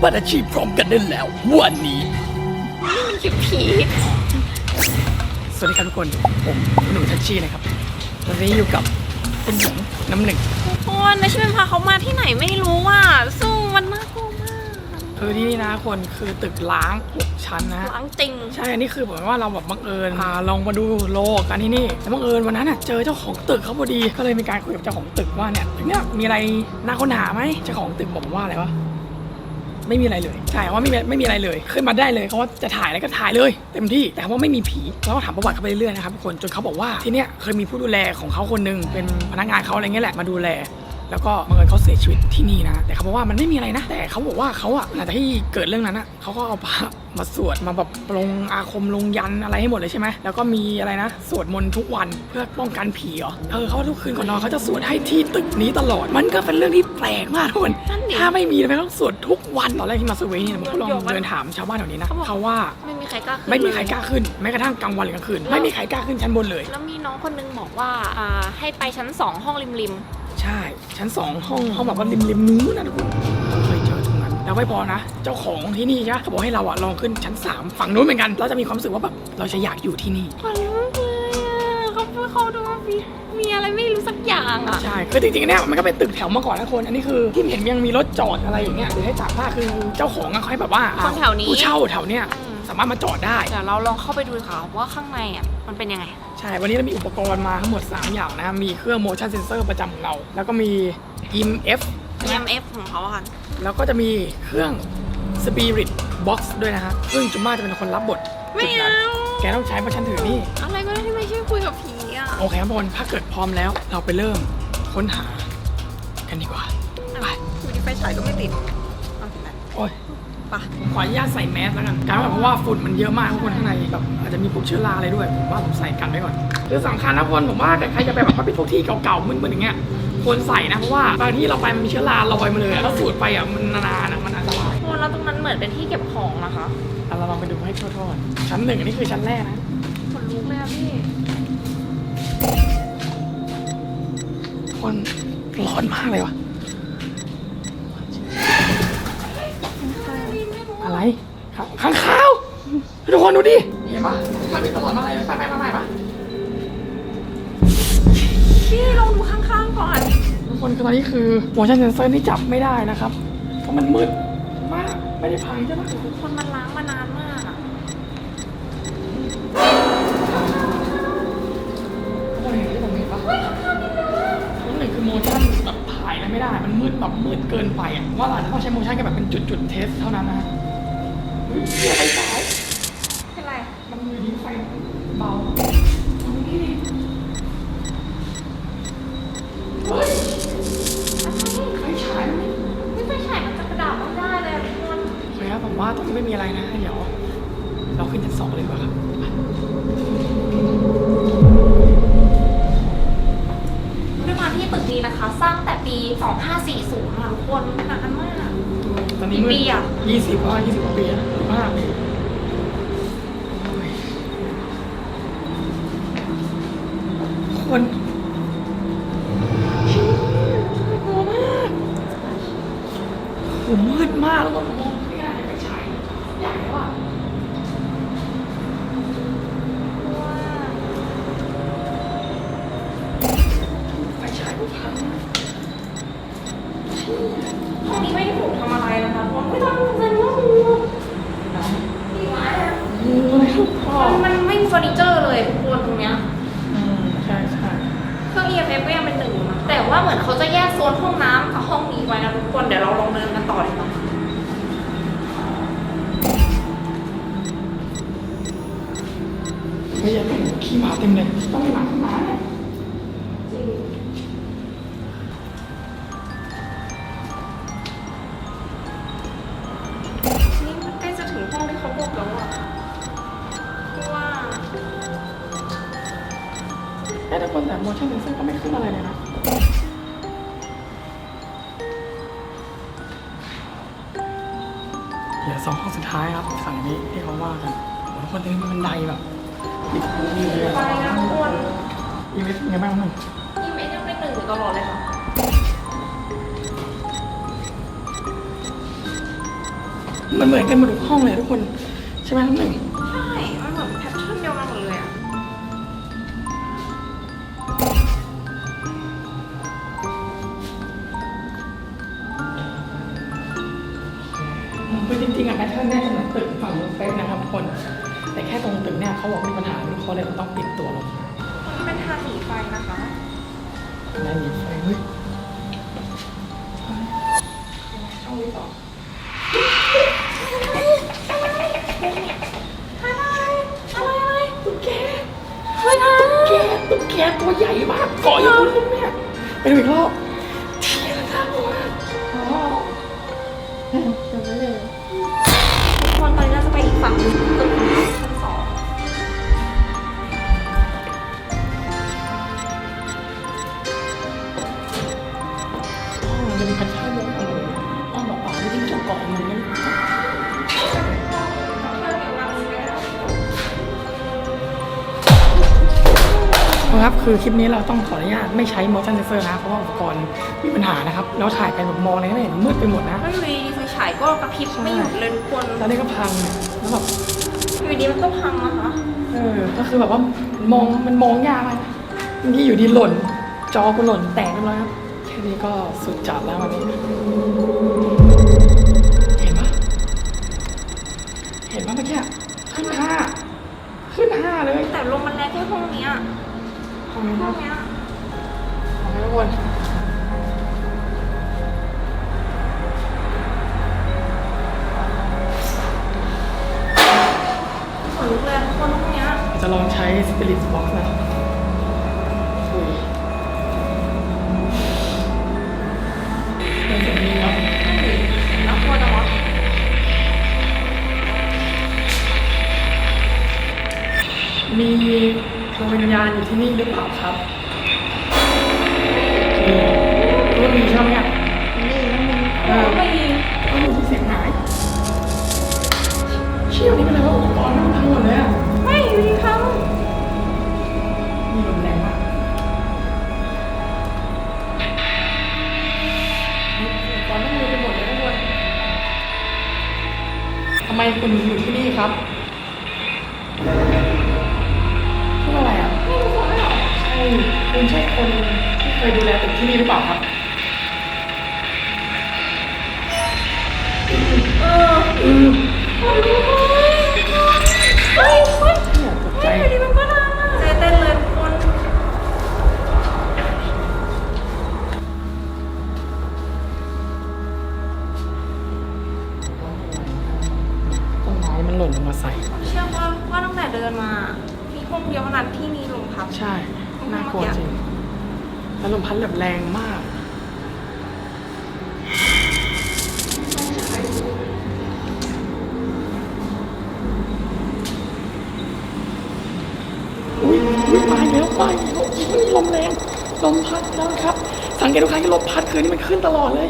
โอปาอาชีพพร้อมกันได้แล้ว วันนี้คลิปผีสวัสดีครับทุกคน ผมหนุ่มทัชชี่นะครับวันนี้อยู่กับคุณหงน้ำหนึ่งทุกคนนะชื่อพาเขามาที่ไหนไม่รู้อะซึ่งมันน่ากลัวมากคือที่นี่นะคนคือตึกล้างหกชั้นนะ ล้างจริง ใช่ อันนี้คือเหมือนว่าเราแบบบังเอิญพาลองมาดูโลกันที่นี่แต่บังเอิญวันนั้นน่ะเจอเจ้าของตึกเขาพอดี ก็เลยมีการคุยกับเจ้าของตึกว่าเนี่ยตึกเนี้ยมีอะไรน่าค้นหาไหมเจ้าของตึกบอกว่าอะไรวะ ไม่มีอะไรเลยใช่ว่าไม่มีไม่มีอะไรเลยขึ้นมาได้เลยเขาว่าจะถ่ายอะไรก็ถ่ายเลยเต็มที่แต่ว่าไม่มีผีเราก็ถามประวัติเขาไปเรื่อยๆนะครับทุกคนจนเขาบอกว่าที่เนี้ยเคยมีผู้ดูแลของเขาคนหนึงเป็นพนักงานเขาอะไรเงี้ยแหละมาดูแล แล้วก็บังเอิญเขาเสียชีวิตที่นี่นะ แต่เขาบอกว่ามันไม่มีอะไรนะ แต่เขาบอกว่าเขาอะหลังจากที่เกิดเรื่องนั้นอะเขาก็เอาพระมาสวดมาแบบลงอาคมลงยันอะไรให้หมดเลยใช่ไหมแล้วก็มีอะไรนะ สวดมนต์ทุกวันเพื่อป้องกันผีเหรอเออเขาทุกคืนก่อนนอนเขาจะสวดให้ที่ตึกนี้ตลอด มันก็เป็นเรื่องที่แปลกมากทุกคนนั่นดิ ถ้าไม่มีทำไมต้องสวดทุกวันตอนแรกที่มาสวีเนี่ยผมก็ลองเดินถามชาวบ้านแถวนี้นะเขาบอกเขาว่าไม่มีใครกล้าขึ้นไม่มีใครเลยกล้าขึ้นแม้กระทั่งกลางวันหรือกลางคืนไม่มีใครกล้าขึ้นชั้นบนเลย แล้วมีน้องคนนึงบอกว่าอ่าให้ไปชั้นสองห้องริมริม ใช่ ชั้นสองห้องห้องแบบว่าริมริมนู้นนะทุกคนเราเคยเจอตรงนั้นแล้วไม่พอนะ เจ้าของที่นี่ใช่ไหมเขาบอกให้เราอะลองขึ้นชั้น3ฝั่งนู้นเหมือนกันเราจะมีความรู้สึกว่าแบบเราจะอยากอยู่ที่นี่ๆคนลุกเลยอะเขาพูดเขาดูว่ามีมีอะไรไม่รู้สักอย่างอะ ใช่ คือจริงๆเนี่ยมันก็เป็นตึกแถวมาก่อนนะคน อันนี้คือที่เห็นยังมีรถจอดอะไรอย่างเงี้ยหรือให้จากผ้าคือเจ้าของอะเขาให้แบบว่าอะคนแถวนี้ ผู้เช่าแถวเนี้ยอืม สามารถมาจอดได้ เดี๋ยวเราลองเข้าไปดูค่ะว่าข้างในอะมันเป็นยังไง ใช่ วันนี้เรามีอุปกรณ์มาทั้งหมด 3 อย่างนะครับ มีเครื่อง motion sensor ประจำของเรา แล้วก็มี EMF ใช่ไหม EMF ของเขาอะค่ะ แล้วก็จะมีเครื่อง Spirit Box ด้วยนะฮะซึ่งจุม่าจะเป็นคนรับบทไม่จุดนั้นเอา แกต้องใช้เพราะฉันถือนี่ อะไรก็ได้ที่ไม่ใช่คุยกับผีอะโอเคครับทุกคนถ้าเกิดพร้อมแล้วเราไปเริ่มค้นหากันดีกว่า ไป อยู่ดีไฟฉายก็ไม่ติดเอาถึงไหนโอ้ย ปะผมขออนุญาตใส่แมสแล้วกันการว่าเพราะว่าฝุ่นมันเยอะมากทุกคนข้างในแบบอาจจะมีพวกเชื้อราอะไรด้วยผมว่าผมใส่กันไว้ก่อนคือสำคัญนะทุกคนผมว่าใครจะไปแบบว่าไปพวกที่เก่าๆมึนๆอย่างเงี้ยควรใส่นะเพราะว่าบางที่เราไปมันมีเชื้อราลอยมาเลยแล้วสูดไปอะมันนานๆอะมันอันตรายโอ้แล้วตรงนั้นเหมือนเป็นที่เก็บของนะคะเอาเราลองไปดูให้ทั่วๆก่อนชั้นหนึ่งอันนี้คือชั้นแรกนะขนลุกเลยอะพี่คนร้อนมากเลยวะอะไรครับ ข้างข้าวทุกคนดูดิเห็นปะมันมีตลอดมาอะไรไปไปมาไปปะพี่ลองดูข้างๆก่อน ทุกคนคือตอนนี้คือ motion sensor นี่จับไม่ได้นะครับ เพราะมันมืดมากไม่ได้พังใช่ปะคนมันล้างมานานมากอะทุกคนเห็นที่ผมเห็นปะชั้นหนึ่งคือ motion แบบถ่ายอะไรไม่ได้ มันมืดแบบมืดเกินไปอะว่าเราจะต้องใช้ motion แค่แบบเป็นจุดๆ เทสเท่านั้นนะ ฮะเฮ้ยเสียไฟฉายเป็นไร มันมือดีไฟเบาดูนี่ดิเฮ้ยไฟฉายมันนี่ไฟฉายมันจะกระดับไม่ได้เลยอะทุกคนโอเคครับผมว่าตรงนี้ไม่มีอะไรนะ เดี๋ยว เราขึ้นชั้นสองเลยดีกว่าครับไปด้วยความที่ตึกนี้นะคะ สร้างแต่ปี 2540ค่ะทุกคนนานมากตอนนี้มืดกี่ปีอะยี่สิบว่ายี่สิบกว่าปีอะ มากคนกลัวมากโอ้มืดมากแล้วก็มองไม่ได้ไปฉายใหญ่แล้วอะ ไฟฉายก็พัง ห้องนี้ไม่ได้ถูกทำอะไรนะคะทุกคนไม่ต้องเงินว่างูดีไว้อะ งูอะไรลูกพ่อ มันไม่มีเฟอร์นิเจอร์เลยทุกคนตรงเนี้ย อืมใช่ใช่ เครื่อง EMF ก็ยังเป็นหนึ่งอยู่นะแต่ว่าเหมือนเขาจะแยกโซนห้องน้ำกับห้องนี้ไว้นะทุกคน เดี๋ยวเราลองเดินกันต่อดีกว่า เฮ้ยอย่าเป็นขี้หมาเต็มเลยต้องหลังหมาเนี่ยนี่มันใกล้จะถึงห้องที่เขาบอกแล้วอะเพราะว่าแต่ทุกคนแต่ motion sensor ก็ไม่ขึ้นอะไรเลยนะเหลือสองห้องสุดท้ายครับฝั่งนี้ที่เขาว่ากันโอ้โหทุกคนตรงนี้มีบันไดแบบติดมีเลย ไปนะทุกคนอีเวนต์ยังไงบ้างหนึ่ง EMF ยังเป็นหนึ่งอยู่ตลอดเลยค่ะ มันเหมือนกันหมดทุกห้องเลยทุกคน ใช่ไหมน้ำหนึ่งใช่ มันเหมือนแพทเทิร์นเดียวกันหมดเลยอะคือจริงๆอะแพทเทิร์นเนี่ยจะเหมือนตึกฝั่งนู้นเป๊ะนะครับทุกคน แต่แค่ตรงตึกเนี่ยเขาบอกมีปัญหา เขาเลยต้องปิดตัวลงมันเป็นทางหนีไฟนะคะได้มีไฟเฮ้ยช่องนี้ต่ออะไรอะไรตุ๊กแกเฮ้ยนะตุ๊กแกตุ๊กแกตัวใหญ่มากเกาะอยู่บนต้นเนี่ยไปดูอีกรอบ ครับคือคลิปนี้เราต้องขออนุญาตไม่ใช้ motion sensor นะเพราะว่าอุปกรณ์มีปัญหานะครับแล้วถ่ายไปแบบมองอะไรก็ไม่เห็นมืดไปหมดนะแล้วอยู่ดีๆไฟฉายก็กระพริบไม่หยุดเลยทุกคนแล้วนี่ก็พังแล้วแบบอยู่ดีมันก็พังนะคะเออก็คือแบบว่ามองมันมองยากอะบางทีอยู่ดีหล่น จอกูหล่นแตกเรียบร้อยครับแค่นี้ก็สุดจัดแล้ววันนี้เห็นปะเห็นปะเมื่อกี้ขึ้นห้าขึ้นห้าเลยแต่ลมมันแรงแค่ห้องเนี้ ตรงนี้นะงนี้ยห้องนี้ทุกคนขนลุกเลยทุกคนนี้จะลองใช้ Spirit Box นะครับ ญญาณอยู่ที่นี่หรือเปล่าครับมีรู้ว่ามีใช่ไหมอะเออไม่ยิงต้องดูที่เสียงหาย เชี่ยวนี่เป็นอะไรวะอุปกรณ์มันพังหมดเลยอะไม่ยิงเขามีลมแรงมากอุปกรณ์ต้องมือไปหมดเลยทุกคนทำไมคุณอยู่ที่นี่ครับ เคย สังเกตทุกครั้งที่ลมพัดคืนนี้มันขึ้นตลอดเลย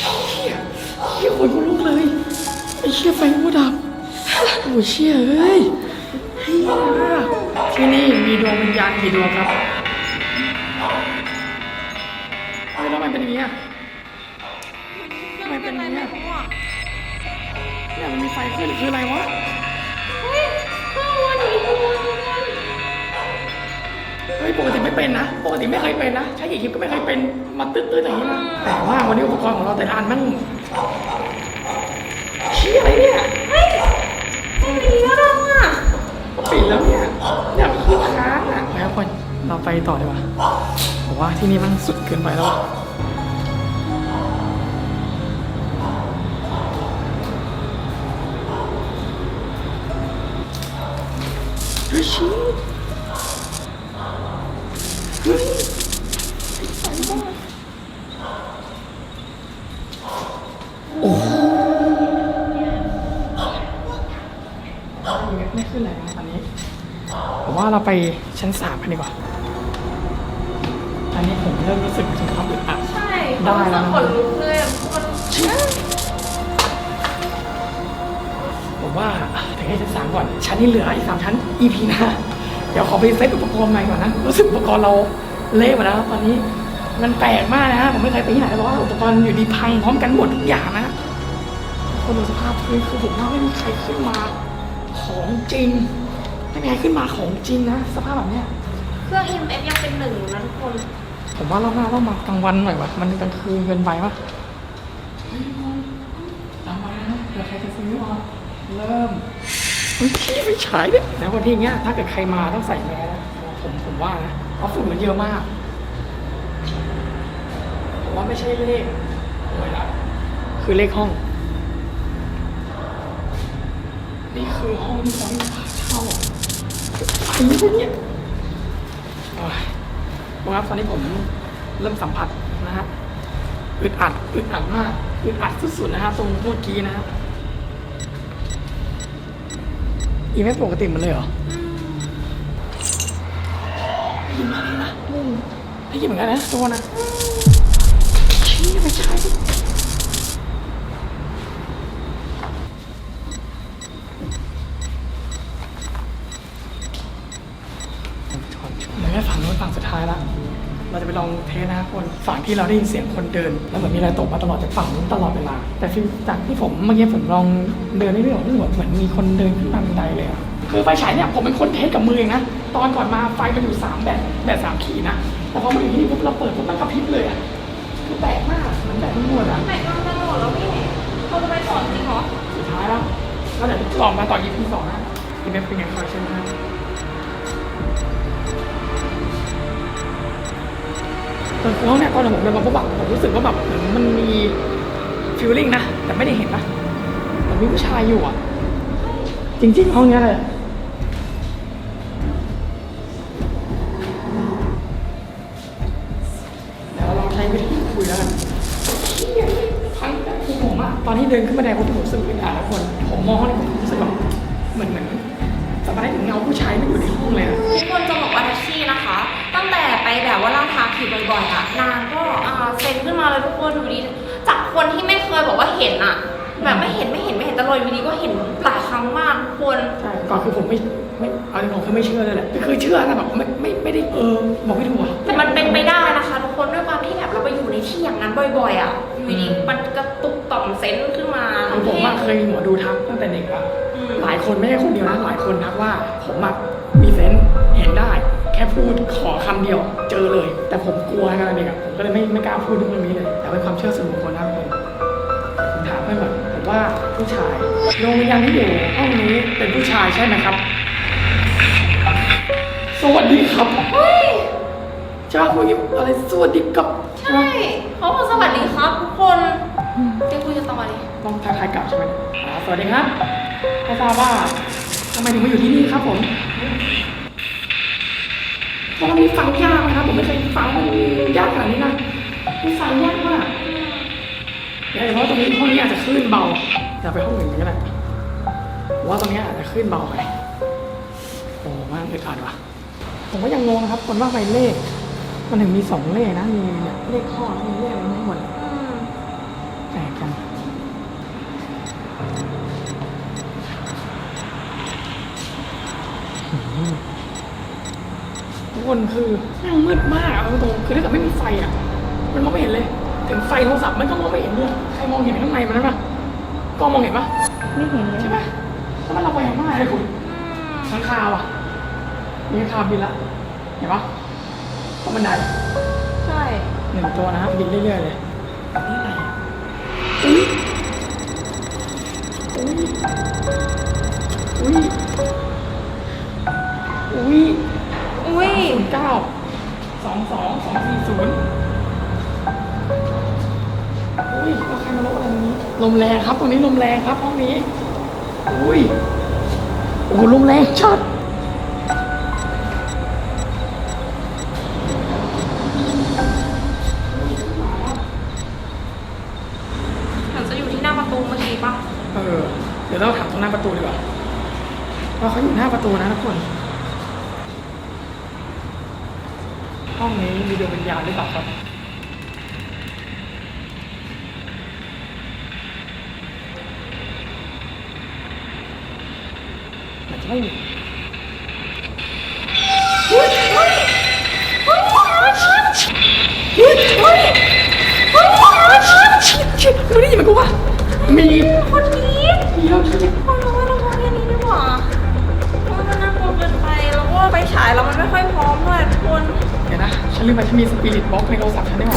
ชัดเชี่ยเชี่ยคนลุกเลยไอ้เชี่ยไฟมูดับโอ้ยเชี่ยเอ้ยเฮียที่นี่มีดวงวิญญาณกี่ดวงครับ เฮ้ยปกติไม่เป็นนะ ปกติไม่เคยเป็นนะ ใช้กี่คลิปก็ไม่เคยเป็น มาตื้อๆอย่างนี้นะแต่ว่าวันนี้อุปกรณ์ของเราแต่ละอันมันเชี่ยอะไรเนี่ยเฮ้ยทำไมดีก็ดังอะปิดแล้วเนี่ยอยากคือค้างอะแล้วคนเราไปต่อดีกว่าบอกว่าที่นี่มันสุดเกินไปแล้วอะเฮ้ยชี้เฮ้ยใส่มาก โอ้โหไม่ขึ้นเลยนะตอนนี้ผมว่าเราไปชั้นสามกันดีกว่าอันนี้ผมเริ่มรู้สึกถึงความอึดอัด ใช่ได้แล้วนะขนลุกเลยอะมันผมว่าถึงให้ชั้นสามก่อน ชั้นที่เหลืออีกสามชั้น EP หน้า เดี๋ยวขอไปเซตอุปกรณ์ใหม่ก่อนนะ รู้สึกอุปกรณ์เราเละหมดแล้วตอนนี้ มันแปลกมากนะฮะผมไม่เคยไปที่ไหนเลยเพราะว่าอุปกรณ์อยู่ดีพังพร้อมกันหมดทุกอย่างนะคนดูสภาพพื้นคือผมว่าไม่มีใครขึ้นมาของจริงไม่มีใครขึ้นมาของจริงนะสภาพแบบเนี้ยเครื่อง EMF ยังเป็นหนึ่งอยู่นะทุกคน ผมว่ารอบหน้าต้องมากลางวันหน่อยวะมันกลางคืนเกินไปปะเฮ้ยทุกคนตามมานะเดี๋ยวใครจะซื้อมาเริ่มอุ๊ยพี่ไม่ฉายเนี่ยแล้ววันที่เนี้ยถ้าเกิดใครมาต้องใส่แมสนะผมผมว่านะเพราะฝุ่นมันเยอะมาก ผมว่าไม่ใช่เลขหวยละคือเลขห้อง นี่คือห้องที่เราไม่เช่าไอ้เนี่ยเนี่ยโอ้ยครับตอนนี้ผมเริ่มสัมผัสนะฮะอึดอัดอึดอัดมากอึดอัดสุดๆนะฮะตรงเมื่อกี้นะฮะอีไม่ปกติหมันเลยเหรอได้ยินไหมได้ยินไหมได้ยินเหมือนกันนะตัวนะ ชี้ไม่ใช่เหลือแค่ฝั่งโน้นฝั่งสุดท้ายละ เราจะไปลองเทสนะครับคนฝั่งที่เราได้ยินเสียงคนเดิน แล้วเหมือนมีอะไรตกมาตลอดจากฝั่งนู้นตลอดเวลา แต่ฟีลจากที่ผมเมื่อกี้ผมลองเดินเรื่อยๆรู้สึกว่เหมือนมีคนเดินขึ้นมาบันไดเลยอะคือไฟฉายเนี่ยผมเป็นคนเทสกับมือเองนะ ตอนก่อนมาไฟมันอยู่สามแบบแบบสามขีดนะ แต่พอมาอยู่ที่นี่ปุ๊บเราเปิดปุ๊บมันกระพริบเลยอะ คือแปลกมากเหมือนแบบทั้งหมดอะไหนกำลังจะโหลดแล้วพี่เขาจะไปสอนจริงเหรอ สุดท้ายแล้วก็เดี๋ยวลองมาต่อ EP สองนะ EP เป็นไงคอยเช่นนะตอนน้องเนี่ยตอนผมเดินมาปุ๊บอะผมรู้สึกว่าแบบเหมือนมันมีฟิลลิ่งนะ แต่ไม่ได้เห็นนะเหมือนมีผู้ชายอยู่อะจริงๆห้องเนี้ยเลย เดินขึ้นบันไดผมรู้สึกอึดอัดทุกคน ผมมองห้องนี้ผมรู้สึกแบบเหมือนเหมือนสบายถึงเงาผู้ชายไม่อยู่ในห้องเลยอะทุกคนจะบอกว่าแท็กซี่นะคะ ตั้งแต่ไปแบบว่าล่าท้าขี่บ่อยๆอะนางก็อ่าเซ็นขึ้นมาเลยทุกคนดูดิจากคนที่ไม่เคยบอกว่าเห็นอะแบบไม่เห็นไม่เห็นไม่เห็นแต่ลอยวีดีก็เห็นหลายครั้งมากทุกคนใช่ก่อนคือผมไม่ไม่เอาจริงๆคือไม่เชื่อเลยแหละคือเชื่อนะแบบไม่ไม่ไม่ได้เออบอกไม่ถูกอะแต่มันเป็นไปได้ ที่อย่างนั้นบ่อยๆอะอยู่ดีมันกระตุกต่อมเซนส์ขึ้นมาคือผมอะเคยมีหมอดูทักตั้งแต่เด็กอะอืมหลายคนไม่ใช่คนเดียวนะหลายคนทักว่าผมอะมีเซนส์เห็นได้ แค่พูดขอคำเดียวเจอเลย แต่ผมกลัวกันเด็กอะผมก็เลยไม่ไม่กล้าพูดเรื่องนี้เลย แต่เป็นความเชื่อส่วนบุคคลนะทุกคนผมถามเพื่อนก่อนผมว่าผู้ชายโรงวิญญาณที่อยู่ห้องนี้เป็นผู้ชายใช่ไหมครับ สวัสดีครับเฮ้ยใช่ป่ะคุณยิ้มอะไรสวัสดีครับ ใช่เขาบอกสวัสดีครับทุกคนเดี๋ยวคุยกันต่อเลยต้องทักทายกลับใช่ไหมอ่าสวัสดีครับไม่ทราบว่าทำไมถึงมาอยู่ที่นี่ครับผมตอนนี้ฟังยากนะครับผมไม่เคยฟังมันยากขนาดนี้นะมันฟังยากมากเดี๋ยวเพราะตรงนี้ห้องนี้อาจจะคลื่นเบาอย่าไปห้องอื่นก็ได้ผมว่าตรงนี้อาจจะคลื่นเบาไปโอ้มากอึดอัดว่ะผมก็ยังงงนะครับคนว่าไปเลข มันถึงมีสองเลขนะ มีเนี่ยเลขข้อแล้วมีเลขอะไรทั้งหมดอืมแปลกจังอืมทุกคนคือแม่งมืดมากอะเอาตรงๆคือถ้าเกิดไม่มีไฟอะ มันมองไม่เห็นเลย ถึงไฟโทรศัพท์มันก็มองไม่เห็นด้วยใครมองเห็นข้างในมันนั้นปะกล้องมองเห็นปะไม่เห็นเลยใช่ปะแล้วมันระแวงมากเลยคุณข้างคาวอะ มีข้างคาวบินละ เห็นปะ ตรงบันไดใช่หนึ่งตัวนะบินเรื่อยๆเลยนี่อะไรอะอุ้ยอุ้ยอุ้ยอุ้ยอุ้ยศูนย์เก้าสองสองสองสี่ศูนย์อุ้ยแล้วใครมาลบอะไรตรงนี้ลมแรงครับตรงนี้ลมแรงครับห้องนี้อุ้ยโอ้โหลมแรงชัด ประตูนะทุกคน ห้องนี้มีดวงวิญญาณหรือเปล่าครับมันจะไม่มีมึงได้ยินไหมกูว่ามีคนนี้เดียวที่ ไปฉายแล้วมันไม่ค่อยพร้อมด้วยทุกคน เดี๋ยวนะ ฉันลืมไปฉันมีสปิริตบ็อกในโทรศัพท์ฉันได้หม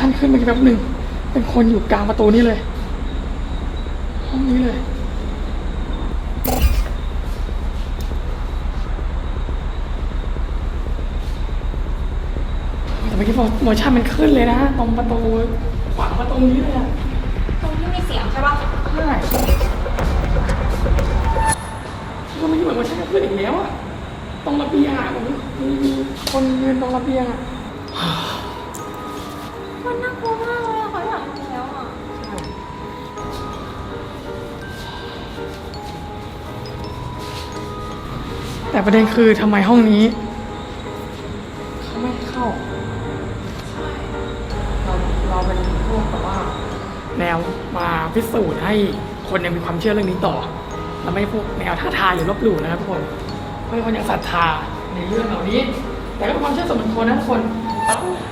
โมชั่นขึ้นเมื่อกี้แป๊บหนึ่งเป็นคนอยู่กลางประตูนี่เลย ห้องนี้เลย แต่เมื่อกี้พอโมชั่นมันขึ้นเลยนะตรงประตูขวางประตูนี้เลยอะตรงที่มีเสียงใช่ปะใช่ก็ไม่เหมือนโมชั่นขึ้นอีกแล้วอะตรงระเบียงอะผมมีมีคนยืนตรงระเบียงอะ มันน่ากลัวมากเลยอะเขาอยากดูแล้วอะแต่ประเด็นคือทำไมห้องนี้เขาไม่ให้เข้า เราเราเป็นพวกแบบว่า แนวมาพิสูจน์ให้คนเนี่ยมีความเชื่อเรื่องนี้ต่อเราไม่พวกแนวท้าทายหรือลบหลู่นะครับทุกคนเพราะคนยังศรัทธาในเรื่องเหล่านี้ แต่ก็เป็นความเชื่อส่วนบุคคลนะทุกคน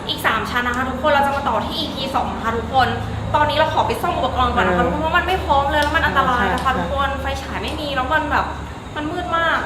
อีก 3 ชั้นนะคะทุกคนเราจะมาต่อที่ EP 2นะคะทุกคน ตอนนี้เราขอไปซ่อมอุปกรณ์ก่อนนะคะทุกคนเพราะว่ามันไม่พร้อมเลยแล้วมันอันตรายนะคะทุกคนไฟฉายไม่มีแล้วมันแบบมันมืดมาก